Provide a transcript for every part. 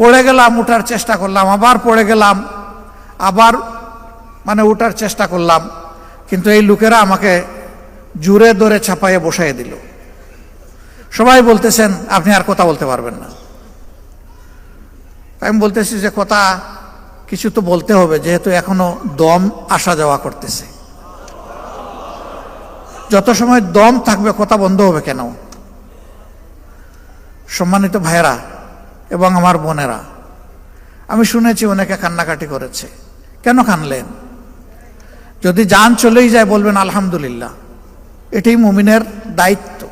পড়ে গেলাম, উঠার চেষ্টা করলাম, আবার পড়ে গেলাম, আবার মানে উঠার চেষ্টা করলাম, কিন্তু এই লোকেরা আমাকে জুড়ে ধরে ছাপাইয়ে বসাইয়ে দিল। সবাই বলতেছেন, আপনি আর কথা বলতে পারবেন না। আমি বলতেছি যে, কথা কিছু তো বলতে হবে, যেহেতু এখনও দম আসা যাওয়া করতেছে। যত সময় দম থাকবে, কথা বন্ধ হবে কেন? সম্মানিত ভাইয়েরা এবং আমার বোনেরা। আমি শুনেছি অনেকে কান্নাকাটি করেছে। কেন কানলেন? যদি যান চলেই যায় বলবেন, আলহামদুলিল্লাহ। এটাই মুমিনের দায়িত্ব।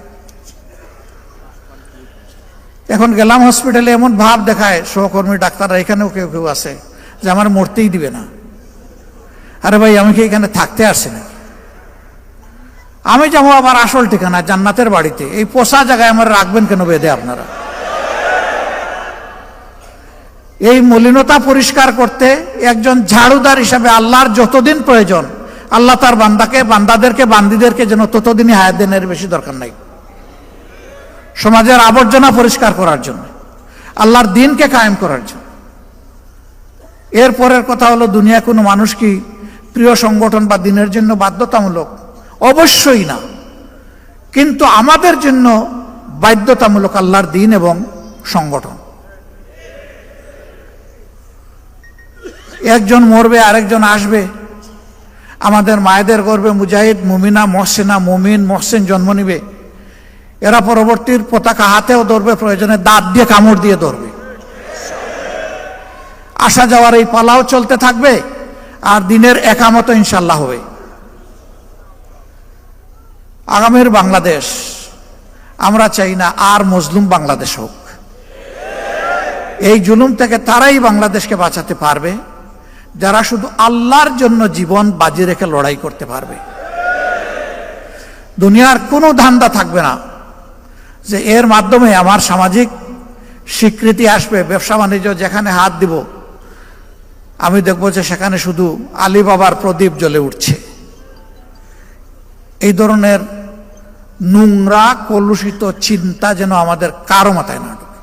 এখন গেলাম হসপিটালে, এমন ভাব দেখায়, সহকর্মী, ডাক্তাররা এখানেও কেউ কেউ আছে যে আমার মরতেই দিবে না। আরে ভাই, আমি কি এখানে থাকতে আসছি না আমি যাব আবার আসল ঠিকানা জান্নাতের বাড়িতে। এই পোষা জায়গায় আমার রাখবেন কেন বেঁধে আপনারা? এই মলিনতা পরিষ্কার করতে একজন ঝাড়ুদার হিসাবে আল্লাহর যতদিন প্রয়োজন, আল্লাহ তার বান্দাকে, বান্দাদেরকে, বান্দিদেরকে যেন ততদিনই হায়াত দেন বেশি দরকার নাই। সমাজের আবর্জনা পরিষ্কার করার জন্য, আল্লাহর দিনকে কায়েম করার জন্য। এরপরের কথা হলো দুনিয়া কোনো মানুষ কি প্রিয় সংগঠন বা দিনের জন্য বাধ্যতামূলক? অবশ্যই না। কিন্তু আমাদের জন্য বাধ্যতামূলক আল্লাহর দিন এবং সংগঠন। একজন মরবে, আরেকজন আসবে। আমাদের মায়েদের গর্বে মুজাহিদ, মুমিনা, মহসেনা, মুমিন, মহসেন জন্ম নিবে। এরা পরবর্তীর পতাকা হাতেও ধরবে, প্রয়োজনে দাঁত দিয়ে কামড় দিয়ে ধরবে। আসা যাওয়ার এই পালাও চলতে থাকবে, আর দিনের একামত ইনশাল্লাহ হবে। আগামীর বাংলাদেশ, আমরা চাই না আর মজলুম বাংলাদেশ হোক। এই জুলুম থেকে তারাই বাংলাদেশকে বাঁচাতে পারবে। যারা শুধু আল্লাহর জন্য জীবন বাজি রেখে লড়াই করতে পারবে। দুনিয়ার কোনো ধান্দা থাকবে না যে এর মাধ্যমে আমার সামাজিক স্বীকৃতি আসবে, ব্যবসা বাণিজ্য যেখানে হাত দিব, আমি দেখব যে সেখানে শুধু আলী বাবার প্রদীপ জ্বলে উঠছে। এই ধরনের নোংরা, কলুষিত চিন্তা যেন আমাদের কারও মাথায় না ঢুকে।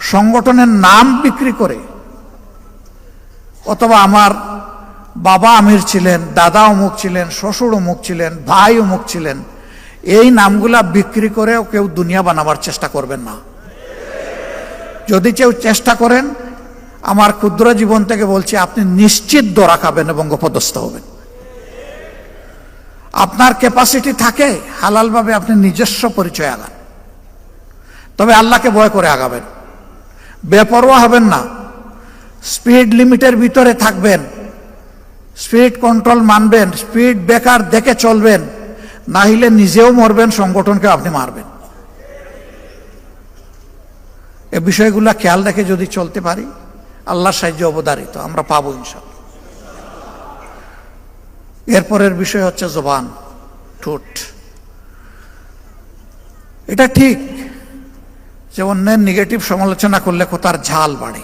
সংগঠনের নাম বিক্রি করে অথবা আমার বাবা আমির ছিলেন দাদা অমুক ছিলেন শ্বশুর অমুক ছিলেন ভাই অমুক ছিলেন, এই নামগুলা বিক্রি করেও কেউ দুনিয়া বানাবার চেষ্টা করবেন না। যদি কেউ চেষ্টা করেন, আমার ক্ষুদ্র জীবন থেকে বলছি, আপনি নিশ্চিত দরা খাবেন এবং অপদস্থ হবেন। আপনার ক্যাপাসিটি থাকে, হালালভাবে আপনি নিজস্ব পরিচয় আগান। তবে আল্লাহকে ভয় করে আগাবেন। বেপরোয়া হবেন না। স্পিড লিমিটের ভিতরে থাকবেন। স্পিড কন্ট্রোল মানবেন স্পিড বেকার দেখে চলবেন না হলে নিজেও মরবেন, সংগঠনকে আপনি মারবেন। এ বিষয়গুলো খেয়াল রেখে যদি চলতে পারি, আল্লাহর সাহায্য অবদারিত, আমরা পাবো ইনশাল্লাহ এরপরের বিষয় হচ্ছে জবান, ঠোঁট। এটা ঠিক যে অন্যের নেগেটিভ সমালোচনা করলে কোথার ঝাল বাড়ে।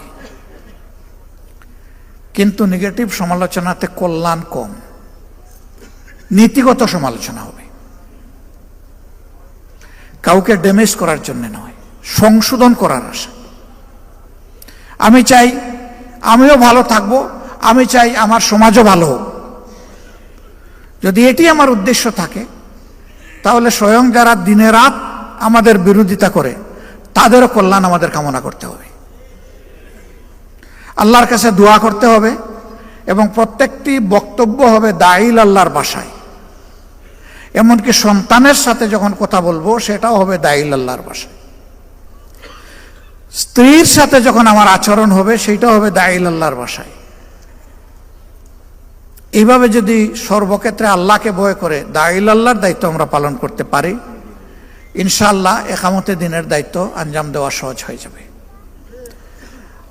কিন্তু নেগেটিভ সমালোচনাতে কল্যাণ কম। নীতিগত সমালোচনা হবে। কাউকে ড্যামেজ করার জন্য নয়, সংশোধন করার আশা। আমি চাই আমিও ভালো থাকব, আমি চাই আমার সমাজও ভালো হোক। যদি এটি আমার উদ্দেশ্য থাকে, তাহলে স্বয়ং যারা দিনে রাত আমাদের বিরোধিতা করে, তাদেরও কল্যাণ আমাদের কামনা করতে হবে। আল্লাহর কাছে দোয়া করতে হবে এবং প্রত্যেকটি বক্তব্য হবে দাইল আল্লাহর বাসায়। এমনকি সন্তানের সাথে যখন কথা বলব, সেটাও হবে দাইল আল্লাহর বাসায়। স্ত্রীর সাথে যখন আমার আচরণ হবে সেইটাও হবে দাইল আল্লাহর বাসায়। এইভাবে যদি সর্বক্ষেত্রে আল্লাহকে ভয় করে দাইল আল্লাহর দায়িত্ব আমরা পালন করতে পারি, ইনশাআল্লাহ একামতে দিনের দায়িত্ব আঞ্জাম দেওয়া সহজ হয়ে যাবে।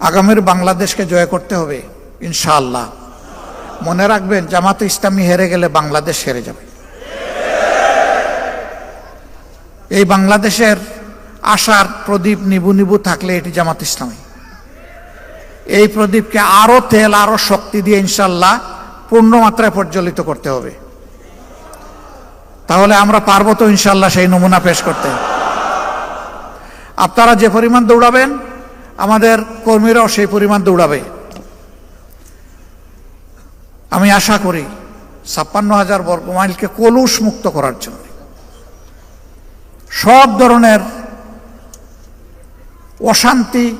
আগামীর বাংলাদেশকে জয় করতে হবে, ইনশাআল্লাহ। মনে রাখবেন, জামাতে ইসলামী হেরে গেলে বাংলাদেশ হেরে যাবে। এই বাংলাদেশের আশার প্রদীপ নিবু নিবু থাকলে এটি জামাত ইসলামী। এই প্রদীপকে আরও তেল, আরও শক্তি দিয়ে ইনশাল্লাহ পূর্ণ মাত্রায় প্রজ্বলিত করতে হবে। তাহলে আমরা পারব তো ইনশাল্লাহ সেই নমুনা পেশ করতে। আপনারা যে পরিমাণ দৌড়াবেন আমাদের কর্মীরাও সেই পরিমাণ দৌড়াবে। আমি আশা করি ছাপ্পান্ন হাজার বর্গ মাইলকে কলুষ মুক্ত করার জন্য সব ধরনের অশান্তি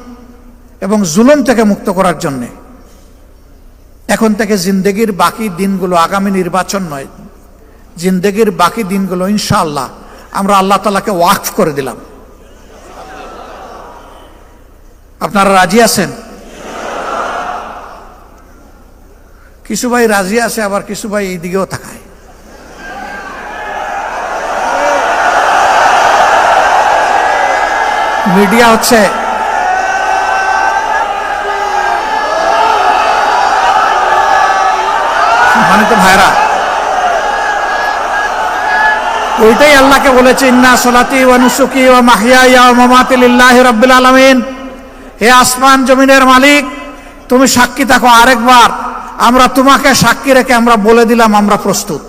এবং জুলুম থেকে মুক্ত করার জন্যে এখন থেকে জিন্দগির বাকি দিনগুলো আগামী নির্বাচন নয়, জিন্দগির বাকি দিনগুলো ইনশাআল্লাহ আমরা আল্লাহ তালাকে ওয়াকফ করে দিলাম। আপনারা রাজি আছেন? কিছু ভাই রাজি আছে, আবার কিছু ভাই এই দিকেও তাকায়। মিডিয়া হচ্ছে সম্মানিত ভাইরা ওইটাই আল্লাহকে বলেছে, ইন্না সলাতি ওয়া নুসুকি ওয়া মাহিয়া ওয়া মামাতি লিল্লাহি রাব্বিল হে আসমান জমিনের মালিক, তুমি সাক্ষী থাকো আরেকবার। আমরা তোমাকে সাক্ষী রেখে আমরা বলে দিলাম আমরা প্রস্তুত।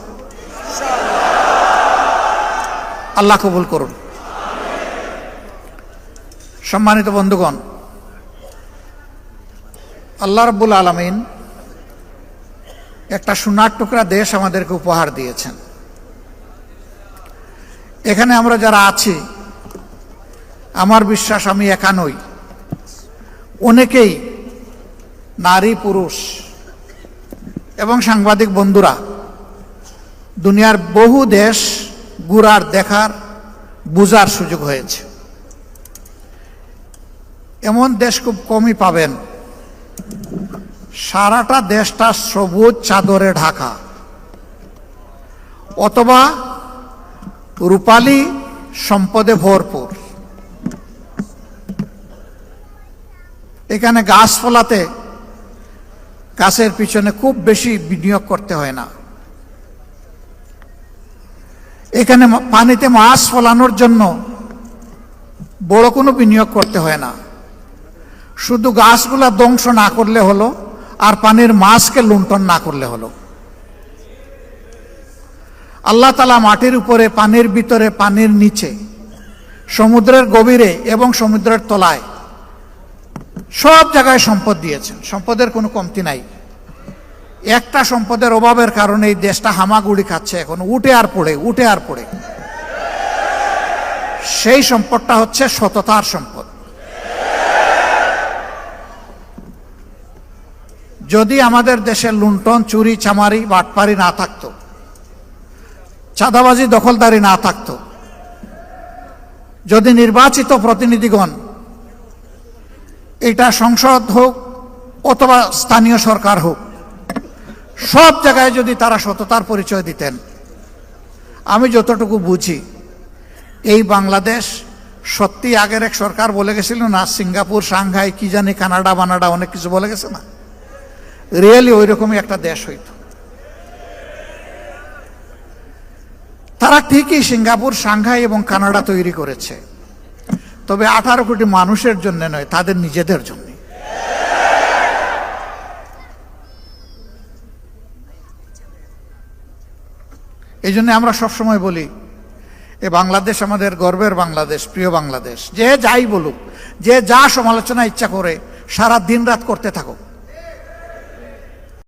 আল্লাহ কবুল করুন। সম্মানিত বন্ধুগণ, আল্লাহ রব্বুল আলমিন একটা সোনার টুকরা দেশ আমাদেরকে উপহার দিয়েছেন। এখানে আমরা যারা আছি, আমার বিশ্বাস আমি একা নই। অনেকেই নারী, পুরুষ এবং সাংবাদিক বন্ধুরা, দুনিয়ার বহু দেশ ঘুরার, দেখার, বুঝার সুযোগ হয়েছে। এমন দেশ খুব কমই পাবেন। সারাটা দেশটা সবুজ চাদরে ঢাকা। অথবা রূপালী সম্পদে ভরপুর। এখানে গাছ ফলাতে গাছের পিছনে খুব বেশি বিনিয়োগ করতে হয় না। এখানে পানিতে মাছ ফলানোর জন্য বড় কোনো বিনিয়োগ করতে হয় না। শুধু গাছগুলা ধ্বংস না করলে হলো, আর পানির মাছকে লুণ্ঠন না করলে হলো। আল্লাহ তালা মাটির উপরে, পানির ভিতরে, পানির নিচে, সমুদ্রের গভীরে এবং সমুদ্রের তলায় সব জায়গায় সম্পদ দিয়েছেন। সম্পদের কোনো কমতি নাই। একটা সম্পদের অভাবের কারণে এই দেশটা হামাগুড়ি খাচ্ছে এখন। উঠে আর পড়ে, উঠে আর পড়ে। সেই সম্পদটা হচ্ছে সততার সম্পদ। যদি আমাদের দেশে লুণ্ঠন, চুরি, চামারি, বাটপারি না থাকতো, চাঁদাবাজি, দখলদারি না থাকতো, যদি নির্বাচিত প্রতিনিধিগণ এটা সংসদ হোক অথবা স্থানীয় সরকার হোক, সব জায়গায় যদি তারা সততার পরিচয় দিতেন, আমি যতটুকু বুঝি, এই বাংলাদেশ সত্যি আগের এক সরকার বলে গেছিল না, সিঙ্গাপুর সাংঘাই কি জানি, কানাডা, বানাডা, অনেক কিছু বলে গেছে না? রিয়েলি ওই রকমই একটা দেশ হইত। তারা ঠিকই সিঙ্গাপুর সাংঘাই এবং কানাডা তৈরি করেছে। তবে আঠারো কোটি মানুষের জন্য নয়, তাদের নিজেদের জন্য। এই জন্য আমরা সবসময় বলি, এ বাংলাদেশ আমাদের গর্বের বাংলাদেশ, প্রিয় বাংলাদেশ। যে যাই বলুক, যে যা সমালোচনা ইচ্ছা করে, সারা দিন রাত করতে থাকুক।